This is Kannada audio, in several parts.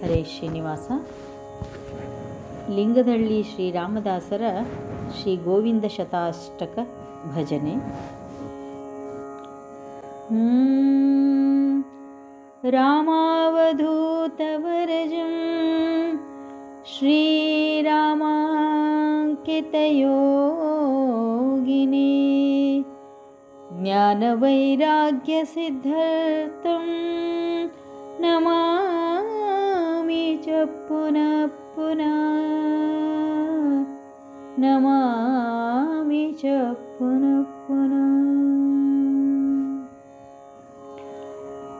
ಹರೇ ಶ್ರೀನಿವಾಸ ಲಿಂಗದಹಳ್ಳಿ ಶ್ರೀರಾಮದಾಸರ ಶ್ರೀ ಗೋವಿಂದ ಶತಾಷ್ಟಕ ಭಜನೆ ಹ್ಮ್. ರಾಮಾವಧೂತವರಜಂ ಶ್ರೀರಾಮಾಂಕಿತಯೋಗಿನಿ ज्ञानवैराग्यसिद्धर्थं नमामि च पुनः पुनः नमामि च पुनः पुनः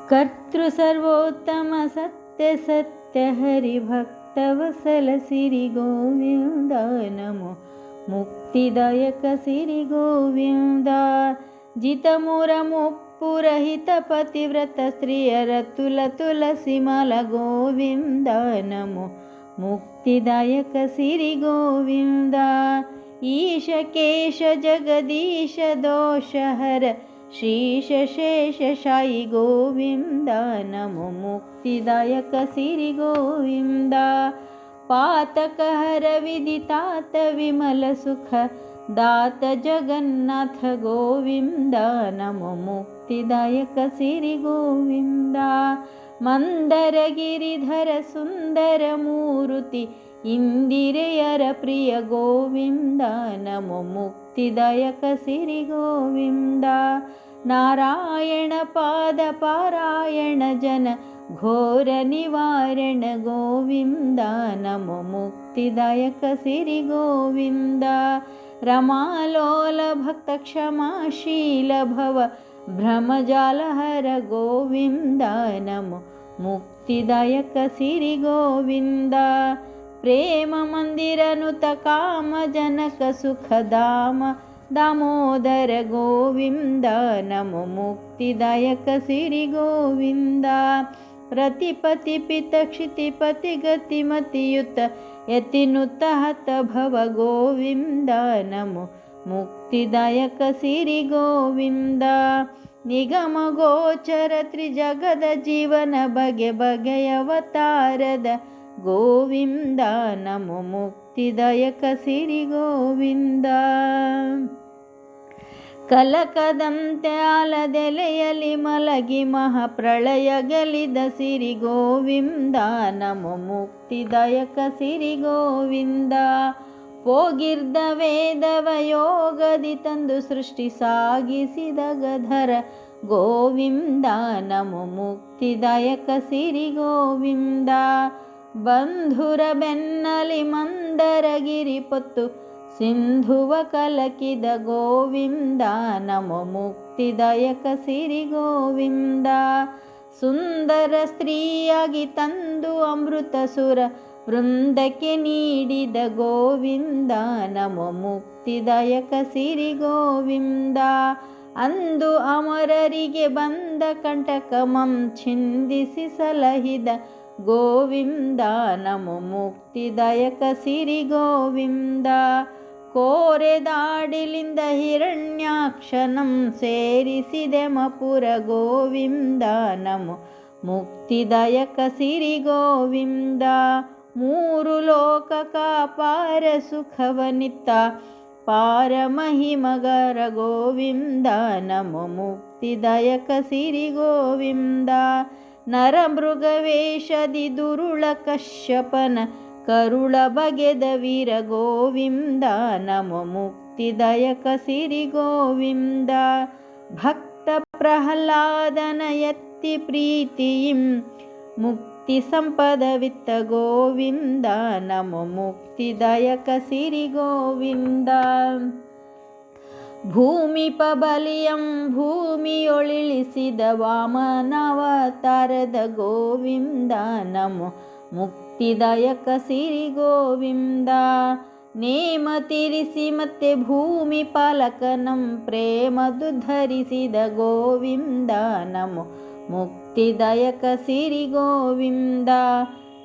कर्तृसर्वोत्तमसत्यसत्यहरिभक्तवसलसिरिगोविन्द नमो। मुक्तिदायक सिरिगोविन्द पुरहितपतिव्रत स्त्रियरतुलतुलसिमल गोविन्द नमुक्तिदायक श्रीरि गोविन्द ईश केश जगदीश दोषहर श्रीशेषशायि गोविन्द नमो मुक्तिदायक सिरिगोविन्द पातकहर विदितात विमलसुख दात जगन्नाथ गोविन्द नमो मुक्ति क्तिदायक सिरि गोविन्द मन्दर गिरिधर सुन्दरमूर्ति इन्दिरप्रिय गोविन्द नमो मुक्तिदायक सिरि गोविन्द नारायण पादपारायण जन घोरनिवारण गोविन्द नमो मुक्तिदायक सिरि गोविन्द रमालोलभक्त क्षमाशील भव भ्रमजालहर गोविन्द नमो मुक्तिदायक सिरि गोविन्द प्रेममन्दिरनुत कामजनक सुखधाम दामोदर गोविन्द नमो मुक्तिदायक सिरि गोविन्द प्रतिपतिपित क्षितिपतिगतिमतियुत यतिनुत हत भव गोविन्द नमो ಮುಕ್ತಿದಾಯಕ ಸಿರಿ ಗೋವಿಂದ, ನಿಗಮ ಗೋಚರ ತ್ರಿಜಗದ ಜೀವನ ಬಗೆ ಬಗೆಯ ಬಗೆಯವತಾರದ ಗೋವಿಂದ, ನಮೋ ಮುಕ್ತಿದಾಯಕ ಸಿರಿ ಗೋವಿಂದ. ಕಲಕದಂತೆ ಆಲದೆಲೆಯಲ್ಲಿ ಮಲಗಿ ಮಹಾಪ್ರಳಯ ಗೆಲಿದ ಸಿರಿ ಗೋವಿಂದ, ನಮೋ ಮುಕ್ತಿದಾಯಕ ಸಿರಿ ಗೋವಿಂದ. ಪೋಗಿರ್ದ ವೇದವ ಯೋಗದಿ ತಂದು ಸೃಷ್ಟಿ ಸಾಗಿಸಿದ ಗಧರ ಗೋವಿಂದ ನಮೋ ಮುಕ್ತಿದಾಯಕ ಸಿರಿ ಗೋವಿಂದ ಬಂಧುರ ಬೆನ್ನಲಿ ಮಂದರಗಿರಿ ಪೊತ್ತು ಸಿಂಧುವ ಕಲಕಿದ ಗೋವಿಂದ ನಮೋ ಮುಕ್ತಿದಾಯಕ ಸಿರಿ ಗೋವಿಂದ ಸುಂದರ ಸ್ತ್ರೀಯಾಗಿ ತಂದು ಅಮೃತ ಸುರ ವೃಂದಕ್ಕೆ ನೀಡಿದ ಗೋವಿಂದ, ನಮ ಮುಕ್ತಿದಾಯಕ ಸಿರಿ ಗೋವಿಂದ. ಅಂದು ಅಮರರಿಗೆ ಬಂದ ಕಂಟಕಮಂ ಛಿಂದಿಸಿ ಸಲಹಿದ ಗೋವಿಂದ, ನಮ ಮುಕ್ತಿದಾಯಕ ಸಿರಿ ಗೋವಿಂದ. ಕೋರೆದಾಡಿಲಿಂದ ಹಿರಣ್ಯಾಕ್ಷನಂ ಸೇರಿಸಿದೆ ಮಪುರ ಗೋವಿಂದ, ನಮೋ ಮುಕ್ತಿದಾಯಕ ಸಿರಿ ಗೋವಿಂದ. ಮೂರು ಲೋಕ ಕಾಪಾರ ಸುಖವನಿತ್ತ ಪಾರ ಮಹಿಮಗರ ಗೋವಿಂದ ನಮೋ ಮುಕ್ತಿದಾಯಕ ಸಿರಿ ಗೋವಿಂದ ನರಮೃಗವೇಷದಿ ದುರುಳ ಕಶ್ಯಪನ ಕರುಳ ಬಗೆದ ವೀರ ಗೋವಿಂದ ನಮೋ ಮುಕ್ತಿದಾಯಕ ಸಿರಿ ಗೋವಿಂದ ಭಕ್ತ ಪ್ರಹ್ಲಾದನ ಎತ್ತಿ ಪ್ರೀತಿಯಿಂ ಮುಕ್ತಿ ಸಂಪದವಿತ್ತ ಗೋವಿಂದ, ನಮೋ ಮುಕ್ತಿದಾಯಕ ಸಿರಿ ಗೋವಿಂದ. ಭೂಮಿ ಪಬಲಿಯಂ ಭೂಮಿಯೊಳಿಳಿಸಿದ ವಾಮನವತಾರದ ಗೋವಿಂದ, ನಮೋ ಮುಕ್ತಿದಾಯಕ ಸಿರಿ ಗೋವಿಂದ. ನೇಮ ತಿರಿಸಿ ಮತ್ತೆ ಭೂಮಿ ಪಾಲಕನಂ ಪ್ರೇಮದು ಧರಿಸಿದ ಗೋವಿಂದ, ನಮೋ ಮುಕ್ತಿದಾಯಕ ಸಿರಿ ಗೋವಿಂದ,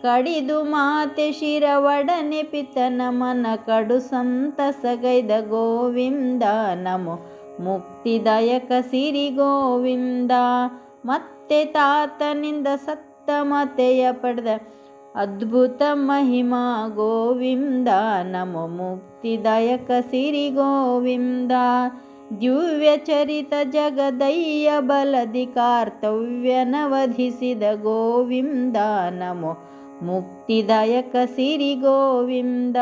ಕಡಿದು ಮಾತೆ ಶಿರವಡನೆ ಪಿತನ ಮನ ಕಡು ಸಂತಸಗೈದ ಗೋವಿಂದ. ನಮೋ ಮುಕ್ತಿದಾಯಕ ಸಿರಿ ಗೋವಿಂದ, ಮತ್ತೆ ತಾತನಿಂದ ಸತ್ತ ಮತೆಯ ಪಡೆದ ಅದ್ಭುತ ಮಹಿಮಾ ಗೋವಿಂದ. ನಮೋ ಮುಕ್ತಿದಾಯಕ ಸಿರಿ ಗೋವಿಂದ ದಿವ್ಯ ಚರಿತ ಜಗದಯ್ಯ ಬಲದಿ ಕಾರ್ತವ್ಯನವಧಿಸಿದ ಗೋವಿಂದ ನಮೋ ಮುಕ್ತಿದಾಯಕ ಸಿರಿ ಗೋವಿಂದ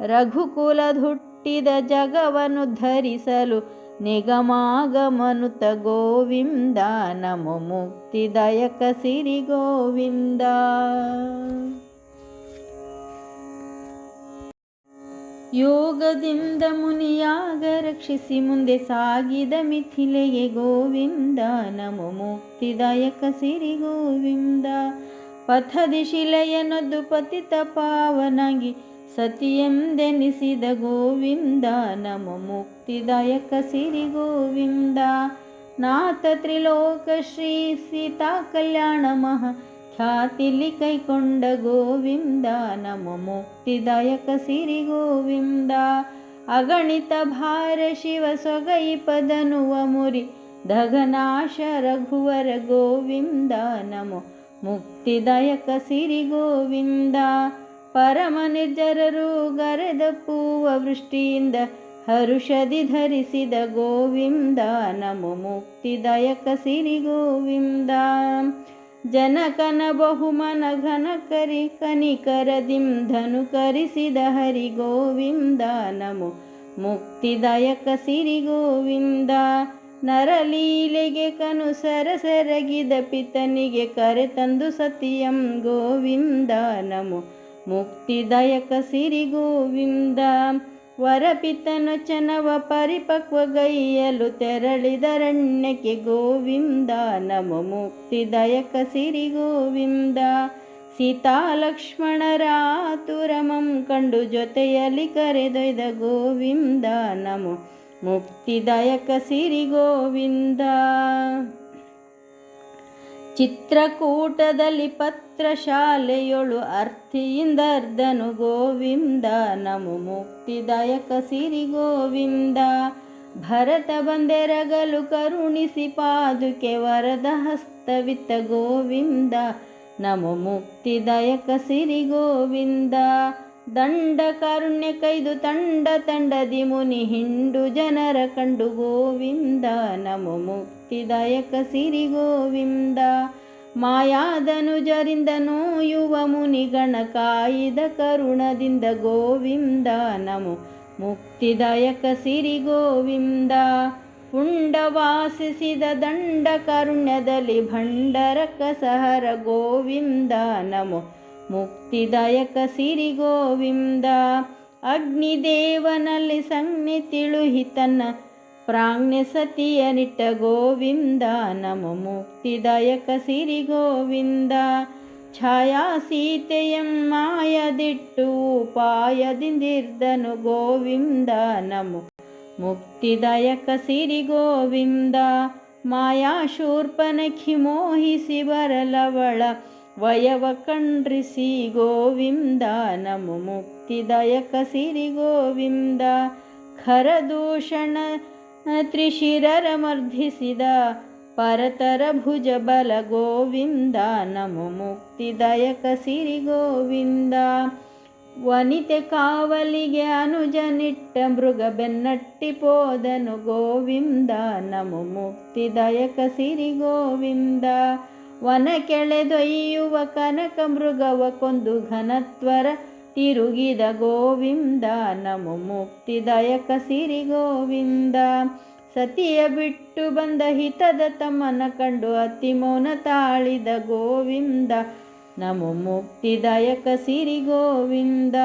ರಘುಕುಲದುಟ್ಟಿದ ಜಗವನ್ನು ಧರಿಸಲು ನಿಗಮಾಗಮನುತ ಗೋವಿಂದ ನಮೋ ಮುಕ್ತಿದಾಯಕ ಸಿರಿ ಗೋವಿಂದ ಯೋಗದಿಂದ ಮುನಿಯಾಗ ರಕ್ಷಿಸಿ ಮುಂದೆ ಸಾಗಿದ ಮಿಥಿಲೆಗೆ ಗೋವಿಂದ, ನಮೋ ಮುಕ್ತಿದಾಯಕ ಸಿರಿ ಗೋವಿಂದ. ಪಥದಿ ಪತಿತ ಪಾವನಾಗಿ ಸತಿಯೆಂದೆನಿಸಿದ ಗೋವಿಂದ, ನಮ ಮುಕ್ತಿದಾಯಕ ಸಿರಿ ಗೋವಿಂದ. ನಾಥ ತ್ರಿಲೋಕ ಶ್ರೀ ಸೀತಾ ಕಲ್ಯಾಣ ಮಹಾ ಖ್ಯಾತಿಲಿ ಕೈಕೊಂಡ ಗೋವಿಂದ ನಮೋ ಮುಕ್ತಿದಾಯಕ ಸಿರಿ ಗೋವಿಂದ ಅಗಣಿತ ಭಾರ ಶಿವ ಸೊಗೈ ಪದನುವ ಮುರಿ ಧಗನಾಶ ರಘುವರ ಗೋವಿಂದ ನಮೋ ಮುಕ್ತಿದಾಯಕ ಸಿರಿ ಗೋವಿಂದ ಪರಮ ನಿರ್ಜರರು ಗರೆದ ಪೂವ ವೃಷ್ಟಿಯಿಂದ ಹರುಷದಿ ಧರಿಸಿದ ಗೋವಿಂದ ನಮೋ ಮುಕ್ತಿದಾಯಕ ಸಿರಿ ಗೋವಿಂದ ಜನಕನ ಬಹುಮನ ಘನ ಕರಿ ಕನಿಕರದಿಂ ಧನು ಕರಿಸಿದ ಹರಿ ಗೋವಿಂದ ನಮೋ ಮುಕ್ತಿದಾಯಕ ಸಿರಿ ಗೋವಿಂದ. ನರಲೀಲೆಗೆ ಕನು ಸರಸರಗಿದ ಪಿತನಿಗೆ ಕರೆ ತಂದು ಸತಿಯಂ ಗೋವಿಂದ ನಮೋ ಮುಕ್ತಿದಾಯಕ ಸಿರಿ ಗೋವಿಂದ. ವರಪಿತನು ಚನವ ಪರಿಪಕ್ವಗೈಯಲು ತೆರಳಿದರಣ್ಯಕ್ಕೆ ಗೋವಿಂದ, ನಮ ಮುಕ್ತಿದಾಯಕ ಸಿರಿ ಗೋವಿಂದ. ಸೀತಾ ಲಕ್ಷ್ಮಣರ ಆತುರಮಂ ಕಂಡು ಜೊತೆಯಲ್ಲಿ ಕರೆದೊಯ್ದ ಗೋವಿಂದ, ನಮೋ ಮುಕ್ತಿದಾಯಕ ಸಿರಿ ಗೋವಿಂದ. ಚಿತ್ರಕೂಟದಲ್ಲಿ ಪತ್ರಶಾಲೆಯೊಳು ಅರ್ಥಿಯಿಂದರ್ಧನು ಗೋವಿಂದ, ನಮು ಮುಕ್ತಿದಾಯಕ ಸಿರಿ ಗೋವಿಂದ. ಭರತ ಬಂದೆರಗಲು ಕರುಣಿಸಿ ಪಾದುಕೆ ವರದ ಹಸ್ತವಿತ್ತ ಗೋವಿಂದ, ನಮು ಮುಕ್ತಿದಾಯಕ ಸಿರಿ ಗೋವಿಂದ. ದಂಡ ಕಾರುಣ್ಯ ಕೈದು ತಂಡ ತಂಡದಿ ಮುನಿ ಹಿಂಡು ಜನರ ಕಂಡು ಗೋವಿಂದ, ನಮೋ ಮುಕ್ತಿದಾಯಕ ಸಿರಿ ಗೋವಿಂದ. ಮಾಯಾದನುಜರಿಂದ ನೋಯುವ ಮುನಿಗಣ ಕಾಯಿದ ಕರುಣದಿಂದ ಗೋವಿಂದ, ನಮೋ ಮುಕ್ತಿದಾಯಕ ಸಿರಿ ಗೋವಿಂದ. ಪುಂಡ ವಾಸಿಸಿದ ದಂಡ ಕಾರುಣ್ಯದಲ್ಲಿ ಭಂಡರಕ ಸಹರ ಗೋವಿಂದ, ನಮೋ ಮುಕ್ತಿದಾಯಕ ಸಿರಿ ಗೋವಿಂದ. ಅಗ್ನಿದೇವನಲ್ಲಿ ಸಂಜ್ಞೆ ತಿಳುಹಿ ತನ್ನ ಪ್ರಾಜ್ಞೆ ಸತಿಯ ನಿಟ್ಟ ಗೋವಿಂದ. ನಮ ಮುಕ್ತಿದಾಯಕ ಸಿರಿ ಗೋವಿಂದ. ಛಾಯಾ ಸೀತೆಯಂ ಮಾಯದಿಟ್ಟು ಪಾಯದಿಂದಿರ್ದನು ಗೋವಿಂದ. ನಮೋ ಮುಕ್ತಿದಾಯಕ ಸಿರಿ ಗೋವಿಂದ. ಮಾಯಾಶೂರ್ಪನಖಿ ಮೋಹಿಸಿ ಬರಲವಳ ವಯವ ಕಂಡ್ರಿಸಿ ಗೋವಿಂದ ಮುಕ್ತಿ ಮುಕ್ತಿದಾಯಕ ಸಿರಿ ಗೋವಿಂದ, ಖರದೂಷಣ ತ್ರಿಶಿರರ ಮರ್ಧಿಸಿದ, ಪರತರ ಭುಜ ಬಲ ಗೋವಿಂದ ಮುಕ್ತಿ ಮುಕ್ತಿದಾಯಕ ಸಿರಿ ಗೋವಿಂದ. ವನಿತೆ ಕಾವಲಿಗೆ ಅನುಜನಿಟ್ಟ ಮೃಗ ಬೆನ್ನಟ್ಟಿ ಪೋದನು ಗೋವಿಂದ ಮುಕ್ತಿ ಮುಕ್ತಿದಾಯಕ ಸಿರಿ ಗೋವಿಂದ. ವನ ಕೆಳೆದೊಯ್ಯುವ ಕನಕ ಮೃಗವ ಕೊಂದು ಘನತ್ವರ ತಿರುಗಿದ ಗೋವಿಂದ, ನಮೋ ಮುಕ್ತಿದಾಯಕ ಸಿರಿ ಗೋವಿಂದ. ಸತಿಯ ಬಿಟ್ಟು ಬಂದ ಹಿತದ ತಮ್ಮನ ಕಂಡು ಅತಿ ಮೌನ ತಾಳಿದ ಗೋವಿಂದ, ನಮೋ ಮುಕ್ತಿದಾಯಕ ಸಿರಿ ಗೋವಿಂದ.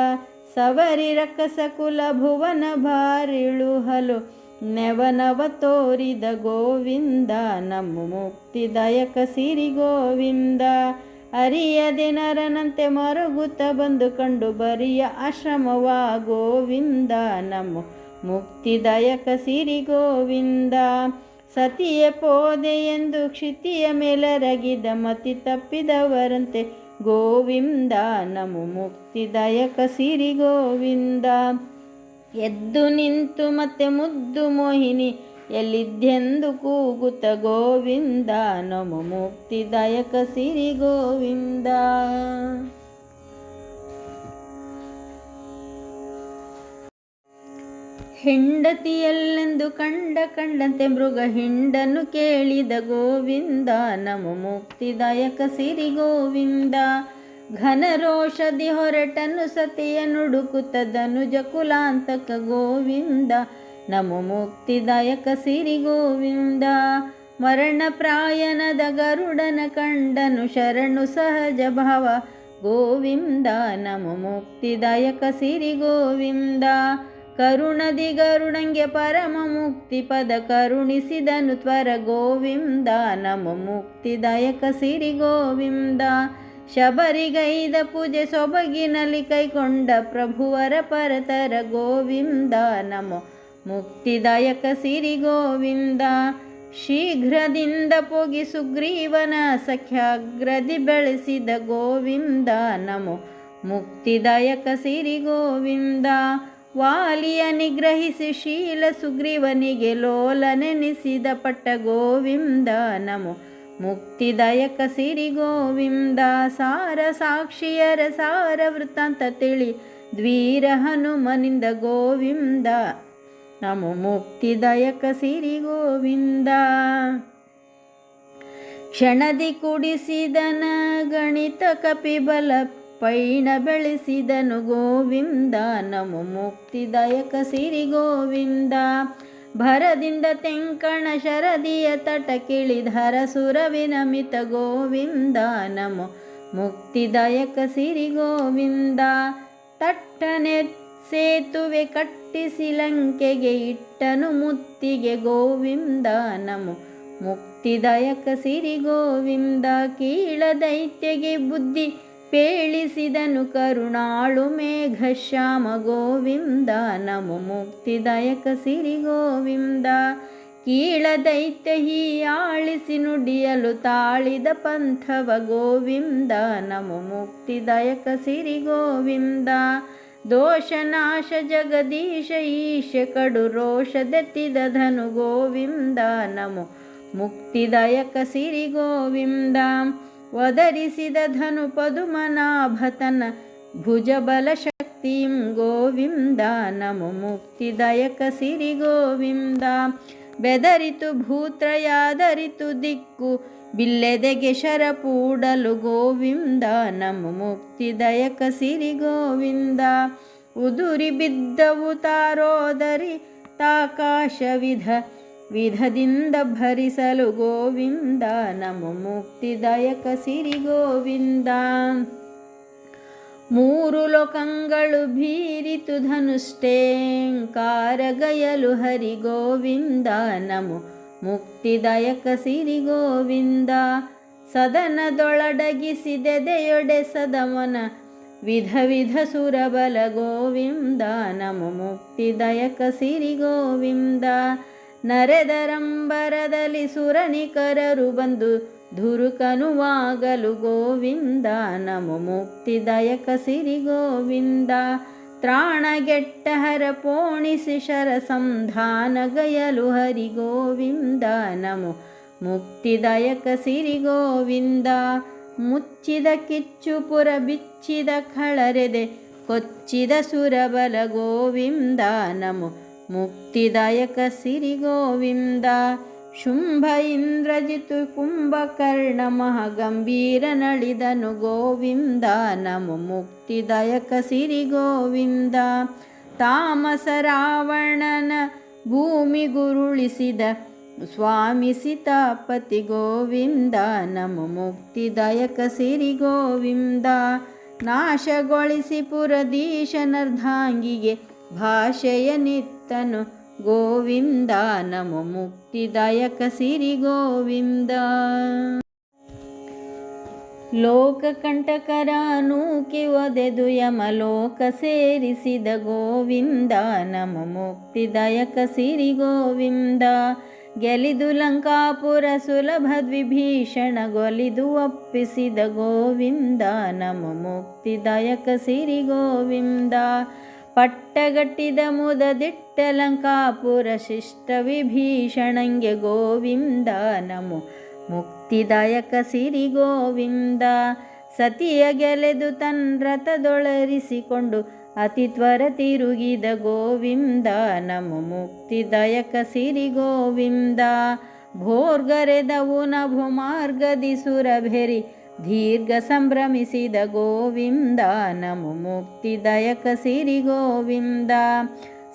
ಸವರಿ ರಕ್ಕಸ ಕುಲ ಭುವನ ಬಾರಿಳು ಹಲು ನೆವನವ ತೋರಿದ ಗೋವಿಂದ ಮುಕ್ತಿ ಮುಕ್ತಿದಾಯಕ ಸಿರಿ ಗೋವಿಂದ. ಅರಿಯದೆ ನರನಂತೆ ಮರುಗುತ್ತ ಬಂದು ಕಂಡು ಬರಿಯ ಆಶ್ರಮವ ಗೋವಿಂದ, ನಮ್ಮ ಮುಕ್ತಿದಾಯಕ ಸಿರಿ ಗೋವಿಂದ. ಸತಿಯ ಪೋದೆ ಎಂದು ಕ್ಷಿತಿಯ ಮೇಲರಗಿದ ಮತಿ ತಪ್ಪಿದವರಂತೆ ಗೋವಿಂದ ಮುಕ್ತಿ ಮುಕ್ತಿದಾಯಕ ಸಿರಿ ಗೋವಿಂದ. ಎದ್ದು ನಿಂತು ಮತ್ತೆ ಮುದ್ದು ಮೋಹಿನಿ, ಎಲ್ಲಿದ್ದೆಂದು ಕೂಗುತ್ತ ಗೋವಿಂದ, ನಮೋ ಮುಕ್ತಿದಾಯಕ ಸಿರಿ ಗೋವಿಂದ. ಹೆಂಡತಿಯಲ್ಲೆಂದು ಕಂಡ ಕಂಡಂತೆ ಮೃಗ ಹಿಂಡನ್ನು ಕೇಳಿದ ಗೋವಿಂದ, ನಮೋ ಮುಕ್ತಿದಾಯಕ ಸಿರಿ ಗೋವಿಂದ. ಘನರೋಷದಿ ಹೊರಟನು ಸತಿಯ ನುಡುಕುತ್ತ ಧನುಜ ಕುಲಾಂತಕ ಗೋವಿಂದ. ನಮೋ ಮುಕ್ತಿದಾಯಕ ಸಿರಿ ಗೋವಿಂದ. ಮರಣ ಪ್ರಾಯನದ ಗರುಡನ ಕಂಡನು ಶರಣು ಸಹಜ ಭಾವ ಗೋವಿಂದ. ನಮೋ ಮುಕ್ತಿದಾಯಕ ಸಿರಿ ಗೋವಿಂದ. ಕರುಣದಿ ಗರುಡಂಗೆ ಪರಮ ಮುಕ್ತಿ ಪದ ಕರುಣಿಸಿದನು ತ್ವರ ಗೋವಿಂದ. ನಮೋ ಮುಕ್ತಿದಾಯಕ ಸಿರಿ ಗೋವಿಂದ. ಶಬರಿಗೈದ ಪೂಜೆ ಸೊಬಗಿನಲ್ಲಿ ಕೈಕೊಂಡ ಪ್ರಭುವರ ಪರತರ ಗೋವಿಂದ ನಮೋ. ಮುಕ್ತಿದಾಯಕ ಸಿರಿ ಗೋವಿಂದ, ಶೀಘ್ರದಿಂದ ಪೋಗಿ ಸುಗ್ರೀವನ ಸಖ್ಯಾಗ್ರದಿ ಬೆಳೆಸಿದ ಗೋವಿಂದ ನಮೋ. ಮುಕ್ತಿದಾಯಕ ಸಿರಿ ಗೋವಿಂದ, ವಾಲಿಯ ನಿಗ್ರಹಿಸಿ ಶೀಲ ಸುಗ್ರೀವನಿಗೆ ಲೋಲನೆನಿಸಿದ ಪಟ್ಟ ಗೋವಿಂದ ನಮೋ. ಮುಕ್ತಿದಾಯಕ ಸಿರಿ ಗೋವಿಂದ, ಸಾರ ಸಾಕ್ಷಿಯರ ಸಾರ ವೃತ್ತಾಂತ ತಿಳಿ, ದ್ವೀರ ಹನುಮನಿಂದ ಗೋವಿಂದ, ನಮೋ ಮುಕ್ತಿದಾಯಕ ಸಿರಿ ಗೋವಿಂದ. ಕ್ಷಣದಿ ಕುಡಿಸಿದನ ಗಣಿತ ಕಪಿಬಲ ಪೈಣ ಬೆಳೆಸಿದನು ಗೋವಿಂದ, ನಮೋ ಮುಕ್ತಿದಾಯಕ ಸಿರಿ ಗೋವಿಂದ. ಭರದಿಂದ ತೆಂಕಣ ಶರದಿಯ ತಟ ಕಿಳಿಧರ ಸುರವಿನಮಿತ ಗೋವಿಂದ ನಮೋ ಮುಕ್ತಿದಾಯಕ ಸಿರಿ ಗೋವಿಂದ. ತಟ್ಟನೆ ಸೇತುವೆ ಕಟ್ಟಿಸಿ ಲಂಕೆಗೆ ಇಟ್ಟನು ಮುತ್ತಿಗೆ ಗೋವಿಂದ ನಮೋ ಮುಕ್ತಿದಾಯಕ ಸಿರಿ ಗೋವಿಂದ. ಕೀಳ ದೈತ್ಯಗೆ ಬುದ್ಧಿ ಪೇಳಿಸಿದನು ಕರುಣಾಳು ಮೇಘ ಶ್ಯಾಮ ಗೋವಿಂದ, ನಮೋ ಮುಕ್ತಿದಾಯಕ ಸಿರಿ ಗೋವಿಂದ. ಕೀಳ ದೈತ್ಯ ಹೀಯಾಳಿಸಿ ನುಡಿಯಲು ತಾಳಿದ ಪಂಥವ ಗೋವಿಂದ, ನಮೋ ಮುಕ್ತಿದಾಯಕ ಸಿರಿ ಗೋವಿಂದ. ದೋಷನಾಶ ಜಗದೀಶ ಈಶ ಕಡು ರೋಷದೆತ್ತಿದ ಧನು ಗೋವಿಂದ, ನಮೋ ಮುಕ್ತಿದಾಯಕ ಸಿರಿ ಗೋವಿಂದ. ಒದರಿಸಿದ ಧನು ಪದುಮನಾಭತನ ಭುಜಬಲ ಶಕ್ತಿಂ ಗೋವಿಂದ, ನಮೋ ಮುಕ್ತಿದಾಯಕ ಸಿರಿ ಗೋವಿಂದ. ಬೆದರಿತು ಭೂತ್ರಯಾದರಿತು ದಿಕ್ಕು, ಬಿಲ್ಲೆದೆಗೆ ಶರಪೂಡಲು ಗೋವಿಂದ, ನಮೋ ಮುಕ್ತಿದಾಯಕ ಸಿರಿ ಗೋವಿಂದ. ಉದುರಿ ಬಿದ್ದವು ತಾರೋದರಿ ತಾಕಾಶ ವಿಧ ವಿಧದಿಂದ ಭರಿಸಲು ಗೋವಿಂದ, ನಮೋ ಮುಕ್ತಿದಾಯಕ ಸಿರಿ ಗೋವಿಂದ. ಮೂರು ಲೋಕಂಗಳು ಭೀರಿತು ಧನುಷ್ಟೇಂಕಾರ ಗಯಲು ಹರಿ ಗೋವಿಂದ, ನಮೋ ಮುಕ್ತಿದಾಯಕ ಸಿರಿ ಗೋವಿಂದ. ಸದನದೊಳಡಗಿಸಿದೆದೆಯೊಡೆ ಸದಮನ ವಿಧ ವಿಧ ಸುರಬಲ ಗೋವಿಂದ, ನಮೋ ಮುಕ್ತಿದಾಯಕ ಸಿರಿ ಗೋವಿಂದ. ನರೆದರಂಬರದಲ್ಲಿ ಸುರನಿಕರರು ಬಂದು ಧುರುಕನುವಾಗಲು ಗೋವಿಂದ, ನಮೋ ಮುಕ್ತಿದಾಯಕ ಸಿರಿ ಗೋವಿಂದ. ತ್ರಾಣಗೆಟ್ಟಹರ ಪೋಣಿಸಿ ಶರ ಸಂಧಾನ ಗಯಲು ಹರಿ ಗೋವಿಂದ, ನಮೋ ಮುಕ್ತಿದಾಯಕ ಸಿರಿ ಗೋವಿಂದ. ಮುಚ್ಚಿದ ಕಿಚ್ಚುಪುರ ಬಿಚ್ಚಿದ ಖಳರೆದೆ, ಕೊಚ್ಚಿದ ಸುರಬಲ ಗೋವಿಂದ, ನಮೋ ಮುಕ್ತಿದಾಯಕ ಸಿರಿ ಗೋವಿಂದ, ಶುಂಭ ಇಂದ್ರಜಿತು ಕುಂಭಕರ್ಣ ಮಹಾಗಂಭೀರ ನಳಿದನು ಗೋವಿಂದ, ನಮ ಮುಕ್ತಿದಾಯಕ ಸಿರಿ ಗೋವಿಂದ. ತಾಮಸ ರಾವಣನ ಭೂಮಿ ಗುರುಳಿಸಿದ ಸ್ವಾಮಿ ಸೀತಾಪತಿ ಗೋವಿಂದ, ನಮ ಮುಕ್ತಿದಾಯಕ ಸಿರಿ ಗೋವಿಂದ. ನಾಶಗೊಳಿಸಿ ಪುರದೀಶನರ್ಧಾಂಗಿಗೆ ಭಾಷೆಯ ನಿತ್ತನು ಗೋವಿಂದ, ನಮ ಮುಕ್ತಿದಾಯಕ ಸಿರಿ ಗೋವಿಂದ. ಲೋಕಕಂಟಕರ ನೂಕಿ ಒದೆದು ಯಮಲೋಕ ಸೇರಿಸಿದ ಗೋವಿಂದ, ನಮ ಮುಕ್ತಿದಾಯಕ ಸಿರಿ ಗೋವಿಂದ. ಗೆಲಿದು ಲಂಕಾಪುರ ಸುಲಭ ದ್ವಿಭೀಷಣ ಗೊಲಿದು ಒಪ್ಪಿಸಿದ ಗೋವಿಂದ, ನಮ ಮುಕ್ತಿದಾಯಕ ಸಿರಿ ಗೋವಿಂದ. ಪಟ್ಟಗಟ್ಟಿದ ಮುದದಿಟ್ಟಲಂಕಾಪುರ ಶಿಷ್ಟ ವಿಭೀಷಣಂಗೆ ಗೋವಿಂದ ನಮು. ಮುಕ್ತಿದಾಯಕ ಸಿರಿ ಗೋವಿಂದ, ಸತಿಯ ಗೆಲೆದು ತನ್ ರಥದೊಳರಿಸಿಕೊಂಡು ಅತಿ ತ್ವರ ತಿರುಗಿದ ಗೋವಿಂದ ನಮ. ಮುಕ್ತಿದಾಯಕ ಸಿರಿ ಗೋವಿಂದ, ಭೋರ್ಗರೆದವು ನಭು ಮಾರ್ಗದಿ ಸುರಭೆರಿ ದೀರ್ಘ ಸಂಭ್ರಮಿಸಿದ ಗೋವಿಂದ, ನಮ ಮುಕ್ತಿದಾಯಕ ಸಿರಿ ಗೋವಿಂದ.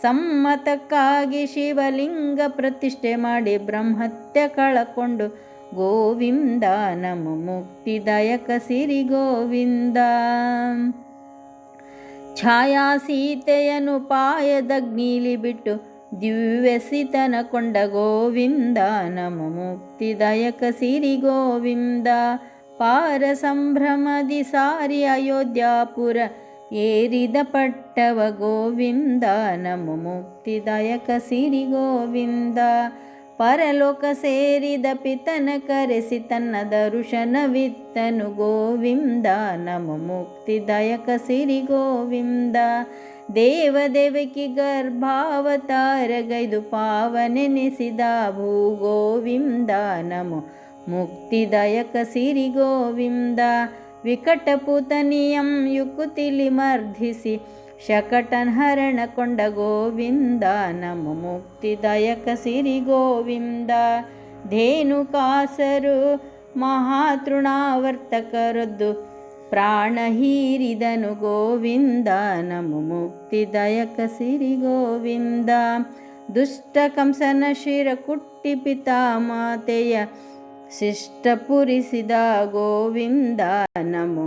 ಸಮ್ಮತಕ್ಕಾಗಿ ಶಿವಲಿಂಗ ಪ್ರತಿಷ್ಠೆ ಮಾಡಿ ಬ್ರಹ್ಮತ್ಯ ಕಳಕೊಂಡು ಗೋವಿಂದ, ನಮ ಮುಕ್ತಿದಾಯಕ ಸಿರಿ ಗೋವಿಂದ. ಛಾಯಾ ಸೀತೆಯನು ಪಾಯದಗ್ನೀಲಿ ಬಿಟ್ಟು ದಿವ್ಯಸಿತನ ಕೊಂಡ ಗೋವಿಂದ, ನಮ ಮುಕ್ತಿದಾಯಕ ಸಿರಿ ಗೋವಿಂದ. ಪಾರ ಸಂಭ್ರಮದಿ ಸಾರಿ ಅಯೋಧ್ಯಾಪುರ ಏರಿದ ಪಟ್ಟವ ಗೋವಿಂದ ನಮ್ಮ ಮುಕ್ತಿದಾಯಕ ಸಿರಿ ಗೋವಿಂದ. ಪರಲೋಕ ಸೇರಿದ ಪಿತನ ಕರೆಸಿ ತನ್ನ ದರುಶನವಿತ್ತನು ಗೋವಿಂದ ನಮ್ಮ ಮುಕ್ತಿದಾಯಕ ಸಿರಿ ಗೋವಿಂದ. ದೇವದೇವಕಿ ಗರ್ಭಾವತಾರಗೈದು ಪಾವನೆನಿಸಿದ ಭೂ ಗೋವಿಂದ, ನಮ ಮುಕ್ತಿದಾಯಕ ಸಿರಿ ಗೋವಿಂದ, ವಿಕಟಪುತನಿಯಂ ಯುಕುತಿಲಿ ಮರ್ಧಿಸಿ, ಶಕಟನ್ ಹರಣ ಕೊಂಡ ಗೋವಿಂದ, ನಮ ಮುಕ್ತಿದಾಯಕ ಸಿರಿ ಗೋವಿಂದ. ಧೇನುಕಾಸರು ಮಹಾತೃಣಾವರ್ತಕರದ್ದು, ಪ್ರಾಣ ಹೀರಿದನು ಗೋವಿಂದ, ನಮ ಮುಕ್ತಿದಾಯಕ ಸಿರಿ ಗೋವಿಂದ. ದುಷ್ಟ ಕಂಸನ ಶಿರ ಕುಟ್ಟಿ ಪಿತಾಮಾತೆಯ ಶಿಷ್ಟಪುರಿಸಿದ ಗೋವಿಂದ ನಮೋ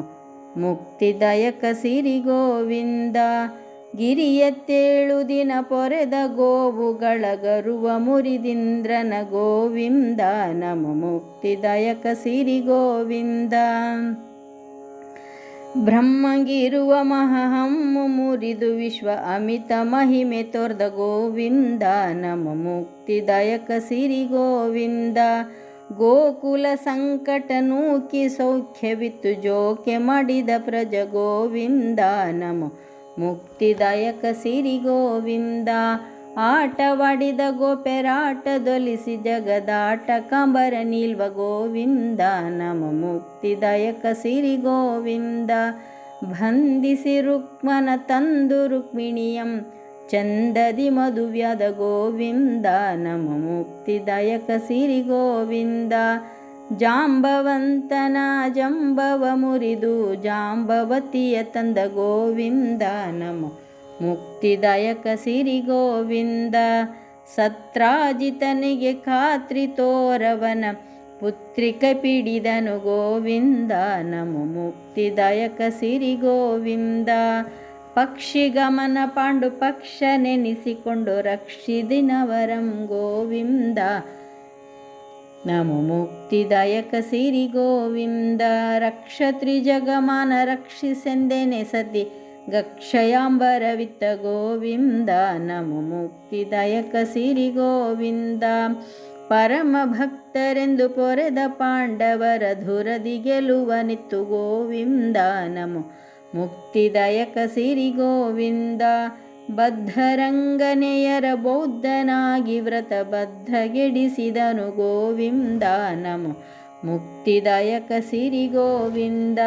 ಮುಕ್ತಿದಾಯಕ ಸಿರಿ ಗೋವಿಂದ. ಗಿರಿಯತ್ತೇಳು ದಿನ ಪೊರೆದ ಗೋವುಗಳ ಗರುವ ಮುರಿದಿಂದ್ರನ ಗೋವಿಂದ ನಮ ಮುಕ್ತಿದಾಯಕ ಸಿರಿ ಗೋವಿಂದ. ಬ್ರಹ್ಮಗಿರುವ ಮಹಹಮ್ಮು ಮುರಿದು ವಿಶ್ವ ಅಮಿತ ಮಹಿಮೆ ತೋರ್ದ ಗೋವಿಂದ ನಮ ಮುಕ್ತಿದಾಯಕ ಸಿರಿ ಗೋವಿಂದ. ಗೋಕುಲ ಸಂಕಟ ನೂಕಿ ಸೌಖ್ಯವಿತ್ತು ಜೋಕೆ ಮಾಡಿದ ಪ್ರಜ ಗೋವಿಂದ ನಮ ಮುಕ್ತಿದಾಯಕ ಸಿರಿ ಗೋವಿಂದ ಆಟವಾಡಿದ ಗೋಪೆರಾಟದೊಲಿಸಿ ಜಗದಾಟ ಕಂಬರ ನಿಲ್ವ ಗೋವಿಂದ ನಮ ಮುಕ್ತಿದಾಯಕ ಸಿರಿ ಗೋವಿಂದ ಬಂಧಿಸಿ ರುಕ್ಮನ ತಂದು ರುಕ್ಮಿಣಿಯಂ ಚಂದದಿ ಮಧುವ್ಯದ ಗೋವಿಂದ, ನಮ ಮುಕ್ತಿದಾಯಕ ಸಿರಿ ಗೋವಿಂದ. ಜಾಂಬವಂತನ ಜಂಬವ ಮುರಿದು, ಜಾಂಬವತಿಯ ತಂದ ಗೋವಿಂದ, ನಮ ಮುಕ್ತಿದಾಯಕ ಸಿರಿ ಗೋವಿಂದ. ಸತ್ರಾಜಿತನಿಗೆ ಖಾತ್ರಿ ತೋರವನ ಪುತ್ರಿಕ ಪಿಡಿದನು ಗೋವಿಂದ, ನಮ ಮುಕ್ತಿದಾಯಕ ಸಿರಿ ಗೋವಿಂದ. ಪಕ್ಷಿಗಮನ ಪಾಂಡು ಪಕ್ಷ ನೆನಿಸಿಕೊಂಡು ರಕ್ಷಿದಿನವರಂ ಗೋವಿಂದ. ನಮೋ ಮುಕ್ತಿದಾಯಕ ಸಿರಿ ಗೋವಿಂದ. ರಕ್ಷ ತ್ರಿಜಗಮಾನ ರಕ್ಷಿಸೆಂದೇನೆ ಸತಿ ಗಕ್ಷಯಾಂಬರವಿತ್ತ ಗೋವಿಂದ. ನಮೋ ಮುಕ್ತಿದಾಯಕ ಸಿರಿ ಗೋವಿಂದ. ಪರಮ ಭಕ್ತರೆಂದು ಪೊರೆದ ಪಾಂಡವರ ಧುರದಿ ಗೆಲುವ ನಿತ್ತು ಗೋವಿಂದ. ನಮ ಮುಕ್ತಿದಾಯಕ ಸಿರಿ ಗೋವಿಂದ, ಬದ್ಧರಂಗನೆಯರ ಬೌದ್ಧನಾಗಿ ವ್ರತ ಬದ್ಧಗೆಡಿಸಿದನು ಗೋವಿಂದ. ನಮೋ ಮುಕ್ತಿದಾಯಕ ಸಿರಿ ಗೋವಿಂದ,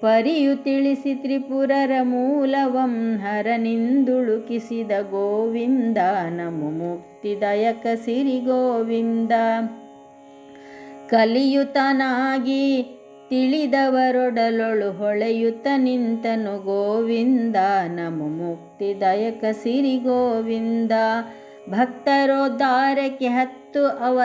ಪರಿಯು ತಿಳಿಸಿ ತ್ರಿಪುರರ ಮೂಲವಂ ಹರನಿಂದುಳುಕಿಸಿದ ಗೋವಿಂದ. ನಮೋ ಮುಕ್ತಿದಾಯಕ ಸಿರಿ ಗೋವಿಂದ, ಕಲಿಯುತನಾಗಿ ತಿಳಿದವರೊಡಲೊಳು ಹೊಳೆಯುತ್ತ ನಿಂತನು ಗೋವಿಂದ. ನಮ ಮುಕ್ತಿದಾಯಕ ಸಿರಿ ಗೋವಿಂದ. ಭಕ್ತರೋದ್ಧಾರಕ್ಕೆ ಹತ್ತು ಅವ